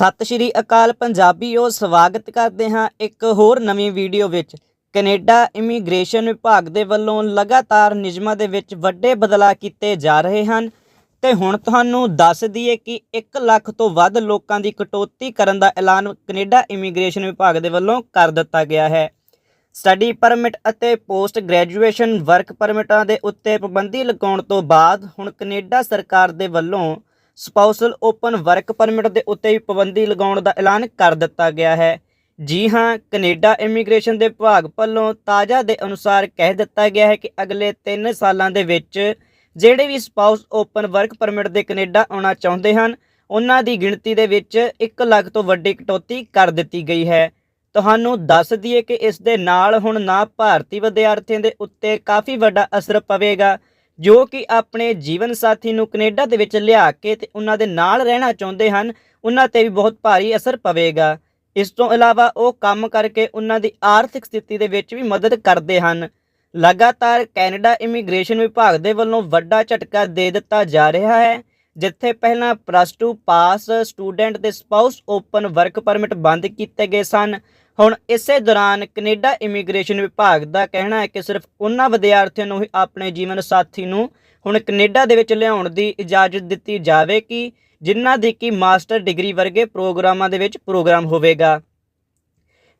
ਸਤਿ ਸ਼੍ਰੀ ਅਕਾਲ ਪੰਜਾਬੀਓ, ਸਵਾਗਤ ਕਰਦੇ ਹਾਂ ਇੱਕ ਹੋਰ ਨਵੀਂ ਵੀਡੀਓ ਵਿੱਚ। ਕੈਨੇਡਾ ਇਮੀਗ੍ਰੇਸ਼ਨ ਵਿਭਾਗ ਦੇ ਵੱਲੋਂ ਲਗਾਤਾਰ ਨਿਯਮਾਂ ਦੇ ਵਿੱਚ ਵੱਡੇ ਬਦਲਾਅ ਕੀਤੇ ਜਾ ਰਹੇ ਹਨ। ਤੇ ਹੁਣ ਤੁਹਾਨੂੰ ਦੱਸ ਦਈਏ ਕਿ 1 ਲੱਖ ਤੋਂ ਵੱਧ ਲੋਕਾਂ ਦੀ ਕਟੌਤੀ ਕਰਨ ਦਾ ਐਲਾਨ ਕੈਨੇਡਾ ਇਮੀਗ੍ਰੇਸ਼ਨ ਵਿਭਾਗ ਦੇ ਵੱਲੋਂ ਕਰ ਦਿੱਤਾ ਗਿਆ ਹੈ। ਸਟੱਡੀ ਪਰਮਿਟ ਅਤੇ ਪੋਸਟ ਗ੍ਰੈਜੂਏਸ਼ਨ ਵਰਕ ਪਰਮਿਟਾਂ ਦੇ ਉੱਤੇ ਪਾਬੰਦੀ ਲਗਾਉਣ ਤੋਂ ਬਾਅਦ ਹੁਣ ਕੈਨੇਡਾ ਸਰਕਾਰ ਦੇ ਵੱਲੋਂ ਸਪਾਊਸਲ ਓਪਨ ਵਰਕ ਪਰਮਿਟ ਦੇ ਉੱਤੇ ਵੀ ਪਾਬੰਦੀ ਲਗਾਉਣ ਦਾ ਐਲਾਨ ਕਰ ਦਿੱਤਾ ਗਿਆ ਹੈ। ਜੀ ਹਾਂ, ਕੈਨੇਡਾ ਇਮੀਗ੍ਰੇਸ਼ਨ ਦੇ ਵਿਭਾਗ ਵੱਲੋਂ ਤਾਜ਼ਾ ਦੇ ਅਨੁਸਾਰ ਕਹਿ ਦਿੱਤਾ ਗਿਆ ਹੈ ਕਿ ਅਗਲੇ 3 ਸਾਲਾਂ ਦੇ ਵਿੱਚ ਜਿਹੜੇ ਵੀ ਸਪਾਊਸ ਓਪਨ ਵਰਕ ਪਰਮਿਟ ਦੇ ਕੈਨੇਡਾ ਆਉਣਾ ਚਾਹੁੰਦੇ ਹਨ, ਉਹਨਾਂ ਦੀ ਗਿਣਤੀ ਦੇ ਵਿੱਚ 1 ਲੱਖ ਤੋਂ ਵੱਡੀ ਕਟੌਤੀ ਕਰ ਦਿੱਤੀ ਗਈ ਹੈ। ਤੁਹਾਨੂੰ ਦੱਸ ਦਈਏ ਕਿ ਇਸ ਦੇ ਨਾਲ ਹੁਣ ਨਾ ਭਾਰਤੀ ਵਿਦਿਆਰਥੀਆਂ ਦੇ ਉੱਤੇ ਕਾਫੀ ਵੱਡਾ ਅਸਰ ਪਵੇਗਾ। ਜੋ ਕਿ ਆਪਣੇ ਜੀਵਨ ਸਾਥੀ ਨੂੰ ਕੈਨੇਡਾ ਦੇ ਵਿੱਚ ਲਿਆ ਕੇ ਤੇ ਉਹਨਾਂ ਦੇ ਨਾਲ ਰਹਿਣਾ ਚਾਹੁੰਦੇ ਹਨ, ਉਹਨਾਂ ਤੇ ਵੀ ਬਹੁਤ ਭਾਰੀ ਅਸਰ ਪਵੇਗਾ। ਇਸ ਤੋਂ ਇਲਾਵਾ ਉਹ ਕੰਮ ਕਰਕੇ ਉਹਨਾਂ ਦੀ ਆਰਥਿਕ ਸਥਿਤੀ ਦੇ ਵਿੱਚ ਵੀ ਮਦਦ ਕਰਦੇ ਹਨ। ਲਗਾਤਾਰ ਕੈਨੇਡਾ ਇਮੀਗ੍ਰੇਸ਼ਨ ਵਿਭਾਗ ਦੇ ਵੱਲੋਂ ਵੱਡਾ ਝਟਕਾ ਦੇ ਦਿੱਤਾ ਜਾ ਰਿਹਾ ਹੈ, ਜਿੱਥੇ ਪਹਿਲਾਂ ਪਲੱਸ 2 ਪਾਸ ਸਟੂਡੈਂਟ ਦੇ ਸਪਾਊਸ ਓਪਨ ਵਰਕ ਪਰਮਿਟ ਬੰਦ ਕੀਤੇ ਗਏ ਸਨ ਹੁਣ ਇਸੇ ਦੌਰਾਨ ਕੈਨੇਡਾ ਇਮੀਗ੍ਰੇਸ਼ਨ ਵਿਭਾਗ ਦਾ ਕਹਿਣਾ ਹੈ ਕਿ ਸਿਰਫ ਉਹਨਾਂ ਵਿਦਿਆਰਥੀਆਂ ਨੂੰ ਹੀ ਆਪਣੇ ਜੀਵਨ ਸਾਥੀ ਨੂੰ ਹੁਣ ਕੈਨੇਡਾ ਦੇ ਵਿੱਚ ਲਿਆਉਣ ਦੀ ਇਜਾਜ਼ਤ ਦਿੱਤੀ ਜਾਵੇਗੀ ਜਿਨ੍ਹਾਂ ਦੀ ਕਿ ਮਾਸਟਰ ਡਿਗਰੀ ਵਰਗੇ ਪ੍ਰੋਗਰਾਮਾਂ ਦੇ ਵਿੱਚ ਪ੍ਰੋਗਰਾਮ ਹੋਵੇਗਾ।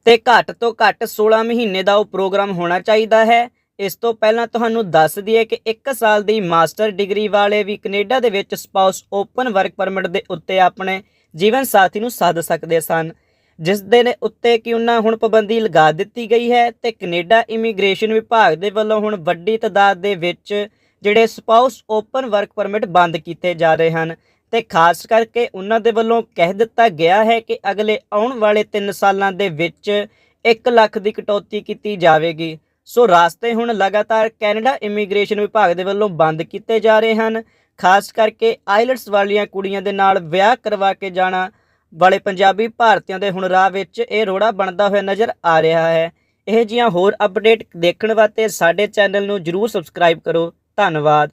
ਤੇ ਘੱਟ ਤੋਂ ਘੱਟ 16 ਮਹੀਨੇ ਦਾ ਉਹ ਪ੍ਰੋਗਰਾਮ ਹੋਣਾ ਚਾਹੀਦਾ ਹੈ। ਇਸ ਤੋਂ ਪਹਿਲਾਂ ਤੁਹਾਨੂੰ ਦੱਸ ਦਈਏ ਕਿ 1 ਸਾਲ ਦੀ ਮਾਸਟਰ ਡਿਗਰੀ ਵਾਲੇ ਵੀ ਕੈਨੇਡਾ ਦੇ ਵਿੱਚ ਸਪਾਊਸ ਓਪਨ ਵਰਕ ਪਰਮਿਟ ਦੇ ਉੱਤੇ ਆਪਣੇ ਜੀਵਨ ਸਾਥੀ ਨੂੰ ਸੱਦ ਸਕਦੇ ਸਨ। ਜਿਸ ਦੇ ਨੇ ਉੱਤੇ ਕਿ ਉਹਨਾਂ ਹੁਣ ਪਾਬੰਦੀ ਲਗਾ ਦਿੱਤੀ ਗਈ ਹੈ ਤੇ ਕੈਨੇਡਾ ਇਮੀਗ੍ਰੇਸ਼ਨ ਵਿਭਾਗ ਦੇ ਵੱਲੋਂ ਹੁਣ ਵੱਡੀ ਤਾਦਾਦ ਦੇ ਵਿੱਚ ਜਿਹੜੇ ਸਪਾਊਸ ਓਪਨ ਵਰਕ ਪਰਮਿਟ ਬੰਦ ਕੀਤੇ ਜਾ ਰਹੇ ਹਨ ਤੇ ਖਾਸ ਕਰਕੇ ਉਹਨਾਂ ਦੇ ਵੱਲੋਂ ਕਹਿ ਦਿੱਤਾ ਗਿਆ ਹੈ ਕਿ ਅਗਲੇ ਆਉਣ ਵਾਲੇ 3 ਸਾਲਾਂ ਦੇ ਵਿੱਚ 1 ਲੱਖ ਦੀ ਕਟੌਤੀ ਕੀਤੀ ਜਾਵੇਗੀ। ਸੋ ਰਾਸਤੇ ਹੁਣ ਲਗਾਤਾਰ ਕੈਨੇਡਾ ਇਮੀਗ੍ਰੇਸ਼ਨ ਵਿਭਾਗ ਦੇ ਵੱਲੋਂ ਬੰਦ ਕੀਤੇ ਜਾ ਰਹੇ ਹਨ। ਖਾਸ ਕਰਕੇ ਆਈਲਟਸ ਵਾਲੀਆਂ ਕੁੜੀਆਂ ਦੇ ਨਾਲ ਵਿਆਹ ਕਰਵਾ ਕੇ ਜਾਣਾ ਵਾਲੇ ਪੰਜਾਬੀ ਭਾਰਤੀਆਂ ਦੇ ਹੁਣ ਰਾਹ ਵਿੱਚ ਇਹ ਰੋੜਾ ਬਣਦਾ ਹੋਇਆ ਨਜ਼ਰ ਆ ਰਿਹਾ ਹੈ। ਇਹ ਜੀਆਂ ਹੋਰ ਅਪਡੇਟ ਦੇਖਣ ਵਾਸਤੇ ਸਾਡੇ ਚੈਨਲ ਨੂੰ ਜਰੂਰ ਸਬਸਕ੍ਰਾਈਬ ਕਰੋ। ਧੰਨਵਾਦ।